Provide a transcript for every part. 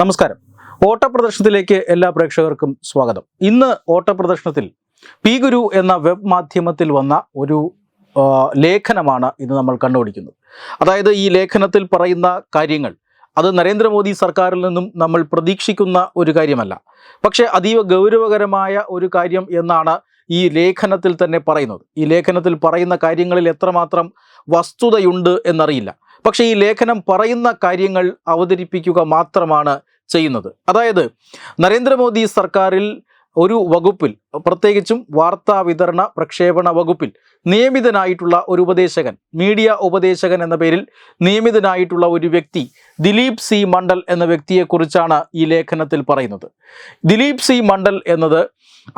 നമസ്കാരം. ഓട്ടപ്രദർശനത്തിലേക്ക് എല്ലാ പ്രേക്ഷകർക്കും സ്വാഗതം. ഇന്ന് ഓട്ടപ്രദർശനത്തിൽ പി ഗുരു എന്ന വെബ് മാധ്യമത്തിൽ വന്ന ഒരു ലേഖനമാണ് ഇന്ന് നമ്മൾ കണ്ടുപിടിക്കുന്നത്. അതായത് ഈ ലേഖനത്തിൽ പറയുന്ന കാര്യങ്ങൾ. അത് നരേന്ദ്രമോദി സർക്കാരിൽ നിന്നും നമ്മൾ പ്രതീക്ഷിക്കുന്ന ഒരു കാര്യമല്ല. പക്ഷേ അതീവ ഗൗരവകരമായ ഒരു കാര്യം എന്നാണ് ഈ ലേഖനത്തിൽ തന്നെ പറയുന്നത്. ഈ ലേഖനത്തിൽ പറയുന്ന കാര്യങ്ങളിൽ എത്രമാത്രം വസ്തുതയുണ്ട് എന്നറിയില്ല. പക്ഷേ ഈ ലേഖനം പറയുന്ന കാര്യങ്ങൾ അവതരിപ്പിക്കുക മാത്രമാണ് ചെയ്യുന്നത്. അതായത് നരേന്ദ്രമോദി സർക്കാരിൽ ഒരു വകുപ്പിൽ പ്രത്യേകിച്ചും വാർത്താ വിതരണ പ്രക്ഷേപണ വകുപ്പിൽ നിയമിതനായിട്ടുള്ള ഒരു ഉപദേശകൻ മീഡിയ ഉപദേശകൻ എന്ന പേരിൽ നിയമിതനായിട്ടുള്ള ഒരു വ്യക്തി ദിലീപ് സി മണ്ഡൽ എന്ന വ്യക്തിയെക്കുറിച്ചാണ് ഈ ലേഖനത്തിൽ പറയുന്നത്. ദിലീപ് സി മണ്ഡൽ എന്നത്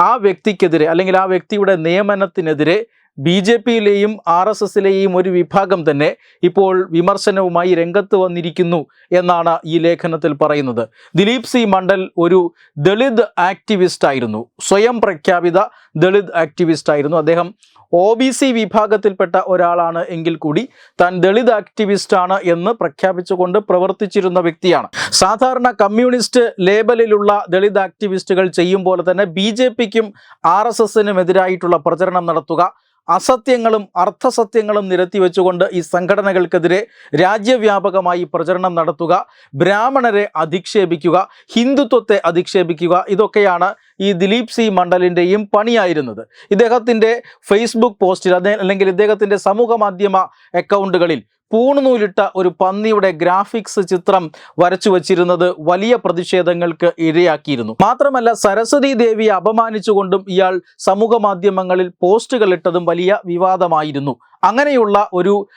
ആ വ്യക്തിക്കെതിരെ അല്ലെങ്കിൽ ആ വ്യക്തിയുടെ നിയമനത്തിനെതിരെ ബി ജെ പിയിലെയും ആർ എസ് എസിലെയും ഒരു വിഭാഗം തന്നെ ഇപ്പോൾ വിമർശനവുമായി രംഗത്ത് വന്നിരിക്കുന്നു എന്നാണ് ഈ ലേഖനത്തിൽ പറയുന്നത്. ദിലീപ് സി മണ്ഡൽ ഒരു ദളിത് ആക്ടിവിസ്റ്റ് ആയിരുന്നു. സ്വയം പ്രഖ്യാപിത ദളിത് ആക്ടിവിസ്റ്റ് ആയിരുന്നു. അദ്ദേഹം ഒ ബി സി വിഭാഗത്തിൽപ്പെട്ട ഒരാളാണ് എങ്കിൽ കൂടി താൻ ദളിത് ആക്ടിവിസ്റ്റ് ആണ് എന്ന് പ്രഖ്യാപിച്ചുകൊണ്ട് പ്രവർത്തിച്ചിരുന്ന വ്യക്തിയാണ്. സാധാരണ കമ്മ്യൂണിസ്റ്റ് ലേബലിലുള്ള ദളിത് ആക്ടിവിസ്റ്റുകൾ ചെയ്യും പോലെ തന്നെ ബി ജെ പിക്കും ആർ എസ് എസിനും എതിരായിട്ടുള്ള പ്രചരണം നടത്തുക അസത്യങ്ങളും അർത്ഥസത്യങ്ങളും നിരത്തി വെച്ചുകൊണ്ട് ഈ സംഘടനകൾക്കെതിരെ രാജ്യവ്യാപകമായി പ്രചരണം നടത്തുക ബ്രാഹ്മണരെ അധിക്ഷേപിക്കുക ഹിന്ദുത്വത്തെ അധിക്ഷേപിക്കുക ഇതൊക്കെയാണ് ഈ ദിലീപ് സി മണ്ഡലിന്റെയും പണിയായിരുന്നത്. ഇദ്ദേഹത്തിന്റെ ഫേസ്ബുക്ക് പോസ്റ്റിൽ അല്ലെങ്കിൽ ഇദ്ദേഹത്തിന്റെ സമൂഹ മാധ്യമ അക്കൗണ്ടുകളിൽ പൂണുനൂലിട്ട ഒരു പന്നിയുടെ ഗ്രാഫിക്സ് ചിത്രം വരച്ചു വച്ചിരുന്നത് വലിയ പ്രതിഷേധങ്ങൾക്ക് ഇരയാക്കിയിരുന്നു. മാത്രമല്ല സരസ്വതി ദേവിയെ അപമാനിച്ചുകൊണ്ടും ഇയാൾ സമൂഹ മാധ്യമങ്ങളിൽ പോസ്റ്റുകൾ ഇട്ടതും വലിയ വിവാദമായിരുന്നു. അങ്ങനെയുള്ള ഒരു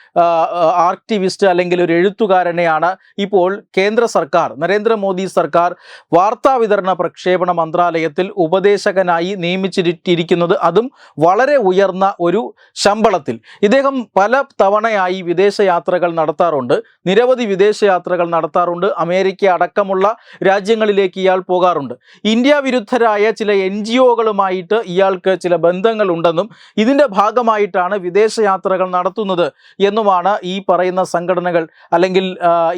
ആക്ടിവിസ്റ്റ് അല്ലെങ്കിൽ ഒരു എഴുത്തുകാരനെയാണ് ഇപ്പോൾ കേന്ദ്ര സർക്കാർ നരേന്ദ്രമോദി സർക്കാർ വാർത്താ വിതരണ പ്രക്ഷേപണ മന്ത്രാലയത്തിൽ ഉപദേശകനായി നിയമിച്ചിരിക്കുന്നത് അതും വളരെ ഉയർന്ന ഒരു ശമ്പളത്തിൽ. ഇദ്ദേഹം പല തവണയായി വിദേശയാത്രകൾ നടത്താറുണ്ട്. നിരവധി വിദേശയാത്രകൾ നടത്താറുണ്ട്. അമേരിക്ക അടക്കമുള്ള രാജ്യങ്ങളിലേക്ക് ഇയാൾ പോകാറുണ്ട്. ഇന്ത്യ വിരുദ്ധരായ ചില എൻ ഇയാൾക്ക് ചില ബന്ധങ്ങളുണ്ടെന്നും ഇതിന്റെ ഭാഗമായിട്ടാണ് വിദേശയാത്രകൾ നടത്തുന്നത് എന്നുമാണ് ഈ പറയുന്ന സംഘടനകൾ അല്ലെങ്കിൽ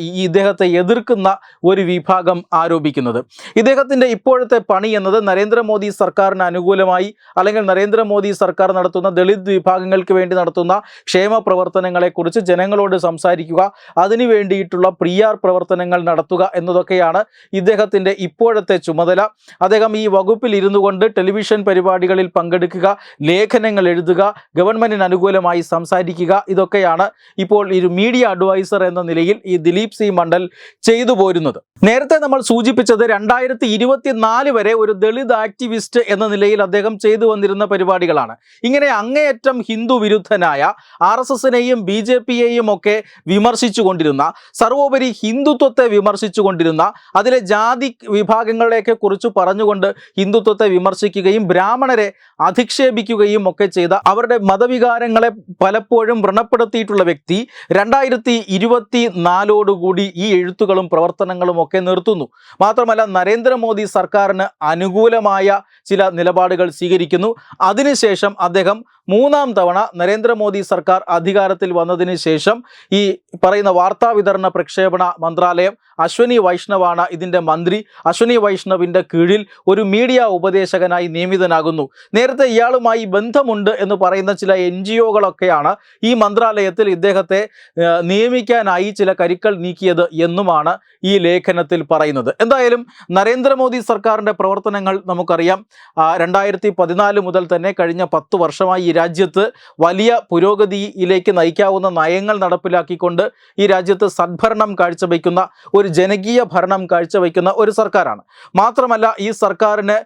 ഈ ഇദ്ദേഹത്തെ എതിർക്കുന്ന ഒരു വിഭാഗം ആരോപിക്കുന്നത്. ഇദ്ദേഹത്തിന്റെ ഇപ്പോഴത്തെ പണി എന്നത് നരേന്ദ്രമോദി സർക്കാരിന് അനുകൂലമായി അല്ലെങ്കിൽ നരേന്ദ്രമോദി സർക്കാർ നടത്തുന്ന ദളിത് വിഭാഗങ്ങൾക്ക് വേണ്ടി നടത്തുന്ന ക്ഷേമ പ്രവർത്തനങ്ങളെക്കുറിച്ച് ജനങ്ങളോട് സംസാരിക്കുക അതിനു വേണ്ടിയിട്ടുള്ള പ്രിയാർ പ്രവർത്തനങ്ങൾ നടത്തുക എന്നതൊക്കെയാണ് ഇദ്ദേഹത്തിന്റെ ഇപ്പോഴത്തെ ചുമതല. അദ്ദേഹം ഈ വകുപ്പിൽ ഇരുന്നു കൊണ്ട് ടെലിവിഷൻ പരിപാടികളിൽ പങ്കെടുക്കുക ലേഖനങ്ങൾ എഴുതുക ഗവൺമെന്റിന് അനുകൂലമായി സംസാരിക്കുക. ഇതൊക്കെയാണ് ഇപ്പോൾ ഒരു മീഡിയ അഡ്വൈസർ എന്ന നിലയിൽ ഈ ദിലീപ് സി മണ്ഡൽ ചെയ്തു പോരുന്നത്. നേരത്തെ നമ്മൾ സൂചിപ്പിച്ചത് രണ്ടായിരത്തി ഇരുപത്തിനാല് വരെ ഒരു ദളിത് ആക്ടിവിസ്റ്റ് എന്ന നിലയിൽ അദ്ദേഹം ചെയ്തു വന്നിരുന്ന പരിപാടികളാണ്. ഇങ്ങനെ അങ്ങേയറ്റം ഹിന്ദു വിരുദ്ധനായ ആർ എസ് എസിനെയും ബി ജെ പിയെയും ഒക്കെ വിമർശിച്ചുകൊണ്ടിരുന്ന സർവോപരി ഹിന്ദുത്വത്തെ വിമർശിച്ചുകൊണ്ടിരുന്ന അതിലെ ജാതി വിഭാഗങ്ങളെയൊക്കെ കുറിച്ച് പറഞ്ഞുകൊണ്ട് ഹിന്ദുത്വത്തെ വിമർശിക്കുകയും ബ്രാഹ്മണരെ അധിക്ഷേപിക്കുകയും ഒക്കെ ചെയ്ത അവരുടെ മതവികാരങ്ങളെ പലപ്പോഴും വ്രണപ്പെടുത്തിയിട്ടുള്ള വ്യക്തി രണ്ടായിരത്തി ഇരുപത്തി നാലോടുകൂടി ഈ എഴുത്തുകളും പ്രവർത്തനങ്ങളും ഒക്കെ നിർത്തുന്നു. മാത്രമല്ല നരേന്ദ്രമോദി സർക്കാരിന് അനുകൂലമായ ചില നിലപാടുകൾ സ്വീകരിക്കുന്നു. അതിനുശേഷം അദ്ദേഹം മൂന്നാം തവണ നരേന്ദ്രമോദി സർക്കാർ അധികാരത്തിൽ വന്നതിന് ശേഷം ഈ പറയുന്ന വാർത്താ വിതരണ പ്രക്ഷേപണ മന്ത്രാലയം അശ്വനി വൈഷ്ണവാണ് ഇതിന്റെ മന്ത്രി. അശ്വനി വൈഷ്ണവിന്റെ കീഴിൽ ഒരു മീഡിയ ഉപദേശകനായി നിയമിതനാകുന്നു. നേരത്തെ ഇയാളുമായി ബന്ധമുണ്ട് എന്ന് പറയുന്ന ചില എൻ ജി ഒകളൊക്കെയാണ് ഈ മന്ത്രാലയത്തിൽ ഇദ്ദേഹത്തെ നിയമിക്കാനായി ചില കരുക്കൾ നീക്കിയത് എന്നുമാണ് ഈ ലേഖനത്തിൽ പറയുന്നത്. എന്തായാലും നരേന്ദ്രമോദി സർക്കാരിന്റെ പ്രവർത്തനങ്ങൾ നമുക്കറിയാം. രണ്ടായിരത്തി മുതൽ തന്നെ കഴിഞ്ഞ പത്ത് വർഷമായി രാജ്യത്ത് വലിയ പുരോഗതിയിലേക്ക് നയിക്കാവുന്ന നയങ്ങൾ നടപ്പിലാക്കിക്കൊണ്ട് ഈ രാജ്യത്ത് സദ്ഭരണം കാഴ്ചവെക്കുന്ന ഒരു ജനകീയ ഭരണം കാഴ്ചവെക്കുന്ന ഒരു സർക്കാരാണ്. മാത്രമല്ല ഈ സർക്കാരിന്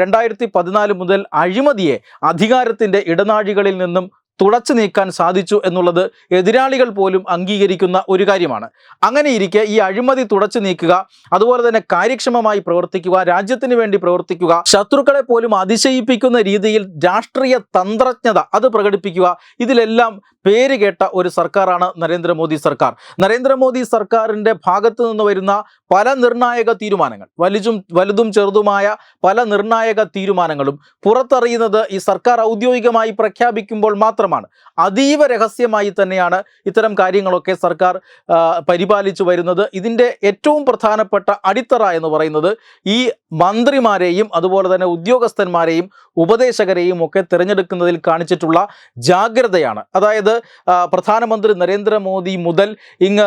രണ്ടായിരത്തി പതിനാല് മുതൽ അഴിമതിയെ അധികാരത്തിന്റെ ഇടനാഴികളിൽ നിന്നും തുടച്ചു നീക്കാൻ സാധിച്ചു എന്നുള്ളത് എതിരാളികൾ പോലും അംഗീകരിക്കുന്ന ഒരു കാര്യമാണ്. അങ്ങനെ ഇരിക്കെ ഈ അഴിമതി തുടച്ചു നീക്കുക അതുപോലെ തന്നെ കാര്യക്ഷമമായി പ്രവർത്തിക്കുക രാജ്യത്തിന് വേണ്ടി പ്രവർത്തിക്കുക ശത്രുക്കളെ പോലും അതിശയിപ്പിക്കുന്ന രീതിയിൽ രാഷ്ട്രീയ തന്ത്രജ്ഞത അത് പ്രകടിപ്പിക്കുക ഇതിലെല്ലാം പേര് കേട്ട ഒരു സർക്കാരാണ് നരേന്ദ്രമോദി സർക്കാർ. നരേന്ദ്രമോദി സർക്കാരിന്റെ ഭാഗത്ത് നിന്ന് വരുന്ന പല നിർണായക തീരുമാനങ്ങൾ വലുതും വലുതും ചെറുതുമായ പല നിർണായക തീരുമാനങ്ങളും പുറത്തറിയുന്നത് ഈ സർക്കാർ ഔദ്യോഗികമായി പ്രഖ്യാപിക്കുമ്പോൾ മാത്രമാണ്. അതീവ രഹസ്യമായി തന്നെയാണ് ഇത്തരം കാര്യങ്ങളൊക്കെ സർക്കാർ പരിപാലിച്ചു വരുന്നത്. ഇതിന്റെ ഏറ്റവും പ്രധാനപ്പെട്ട അടിത്തറ എന്ന് പറയുന്നത് ഈ മന്ത്രിമാരെയും അതുപോലെ തന്നെ ഉദ്യോഗസ്ഥന്മാരെയും ഉപദേശകരെയും ഒക്കെ തിരഞ്ഞെടുക്കുന്നതിൽ കാണിച്ചിട്ടുള്ള ജാഗ്രതയാണ്. അതായത് പ്രധാനമന്ത്രി നരേന്ദ്രമോദി മുതൽ ഇങ്ങ്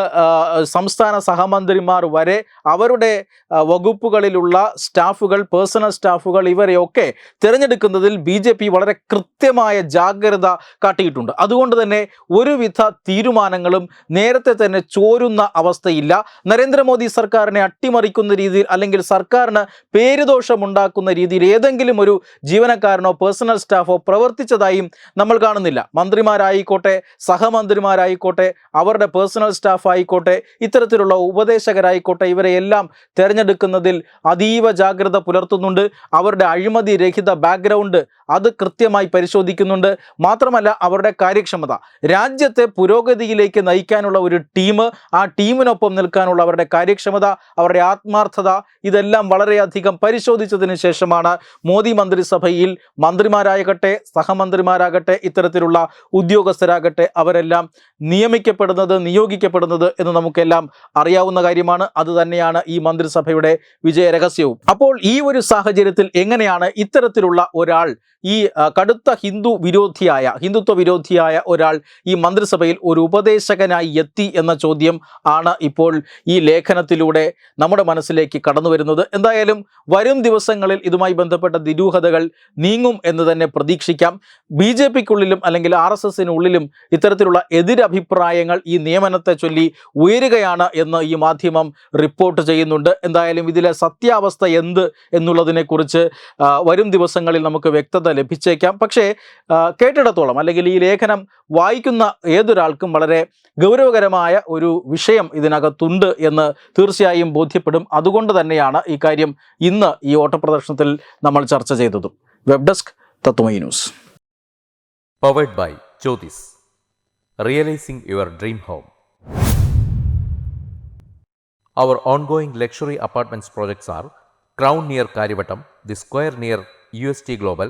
സംസ്ഥാന സഹമന്ത്രിമാർ വരെ അവരുടെ വകുപ്പുകളിലുള്ള സ്റ്റാഫുകൾ പേഴ്സണൽ സ്റ്റാഫുകൾ ഇവരെയൊക്കെ തിരഞ്ഞെടുക്കുന്നതിൽ ബി ജെ പി വളരെ കൃത്യമായ ജാഗ്രത കാട്ടിയിട്ടുണ്ട്. അതുകൊണ്ട് തന്നെ ഒരുവിധ തീരുമാനങ്ങളും നേരത്തെ തന്നെ ചോരുന്ന അവസ്ഥയില്ല. നരേന്ദ്രമോദി സർക്കാരിനെ അട്ടിമറിക്കുന്ന രീതിയിൽ അല്ലെങ്കിൽ സർക്കാരിന് പേരുദോഷമുണ്ടാക്കുന്ന രീതിയിൽ ഏതെങ്കിലും ഒരു ജീവനക്കാരനോ പേഴ്സണൽ സ്റ്റാഫോ പ്രവർത്തിച്ചതായും നമ്മൾ കാണുന്നില്ല. മന്ത്രിമാരായിക്കോട്ടെ സഹമന്ത്രിമാരായിക്കോട്ടെ അവരുടെ പേഴ്സണൽ സ്റ്റാഫ് ആയിക്കോട്ടെ ഇത്തരത്തിലുള്ള ഉപദേശകരായിക്കോട്ടെ ഇവരെ എല്ലാം തിരഞ്ഞെടുക്കുന്നതിൽ അതീവ ജാഗ്രത പുലർത്തുന്നുണ്ട്. അവരുടെ അഴിമതി രഹിത ബാക്ക്ഗ്രൗണ്ട് അത് കൃത്യമായി പരിശോധിക്കുന്നുണ്ട്. മാത്രമല്ല അവരുടെ കാര്യക്ഷമത. രാജ്യത്തെ പുരോഗതിയിലേക്ക് നയിക്കാനുള്ള ഒരു ടീം ആ ടീമിനൊപ്പം നിൽക്കാനുള്ള അവരുടെ കാര്യക്ഷമത അവരുടെ ആത്മാർത്ഥത ഇതെല്ലാം വളരെയധികം പരിശോധിച്ചതിന് ശേഷമാണ് മോദി മന്ത്രിസഭയിൽ മന്ത്രിമാരാകട്ടെ സഹമന്ത്രിമാരാകട്ടെ ഇത്തരത്തിലുള്ള ഉദ്യോഗസ്ഥരാകട്ടെ അവരെല്ലാം നിയമിക്കപ്പെടുന്നത് നിയോഗിക്കപ്പെടുന്നത് എന്ന് നമുക്കെല്ലാം അറിയാവുന്ന കാര്യമാണ്. അത് തന്നെയാണ് ഈ മന്ത്രിസഭയുടെ വിജയരഹസ്യവും. അപ്പോൾ ഈ ഒരു സാഹചര്യത്തിൽ എങ്ങനെയാണ് ഇത്തരത്തിലുള്ള ഒരാൾ ഈ കടുത്ത ഹിന്ദു വിരോധിയായ ഹിന്ദുത്വ വിരോധിയായ ഒരാൾ ഈ മന്ത്രിസഭയിൽ ഒരു ഉപദേശകനായി എത്തി എന്ന ചോദ്യം ആണ് ഇപ്പോൾ ഈ ലേഖനത്തിലൂടെ നമ്മുടെ മനസ്സിലേക്ക് കടന്നു വരുന്നത്. എന്തായാലും വരും ദിവസങ്ങളിൽ ഇതുമായി ബന്ധപ്പെട്ട ദുരൂഹതകൾ നീങ്ങും എന്ന് തന്നെ പ്രതീക്ഷിക്കാം. ബി ജെ പിക്കുള്ളിലും അല്ലെങ്കിൽ ആർ എസ് എസിനുള്ളിലും ഇത്തരത്തിലുള്ള എതിരഭിപ്രായങ്ങൾ ഈ നിയമനത്തെ ചൊല്ലി ഉയരുകയാണ് എന്ന് ഈ മാധ്യമം റിപ്പോർട്ട് ചെയ്യുന്നുണ്ട്. എന്തായാലും ഇതിലെ സത്യാവസ്ഥ എന്ത് എന്നുള്ളതിനെക്കുറിച്ച് വരും ദിവസങ്ങളിൽ നമുക്ക് വ്യക്തത ലഭിച്ചേക്കാം പക്ഷേ കേട്ടിടത്തോളം അല്ലെങ്കിൽ ഈ ലേഖനം വായിക്കുന്ന ഏതൊരാൾക്കും വളരെ ഗൗരവകരമായ ഒരു വിഷയം ഇതിനകത്തുണ്ട് എന്ന് തീർച്ചയായും ബോധ്യപ്പെടും അതുകൊണ്ട് തന്നെയാണ് ഈ കാര്യം ഇന്ന് ഈ ഓട്ടപ്രദർശനത്തിൽ നമ്മൾ ചർച്ച ചെയ്തതും web desk Tatwamayi news Powered by Jyotis. Realizing your dream home. Our ongoing luxury apartments projects are Crown near square The Square near UST Global,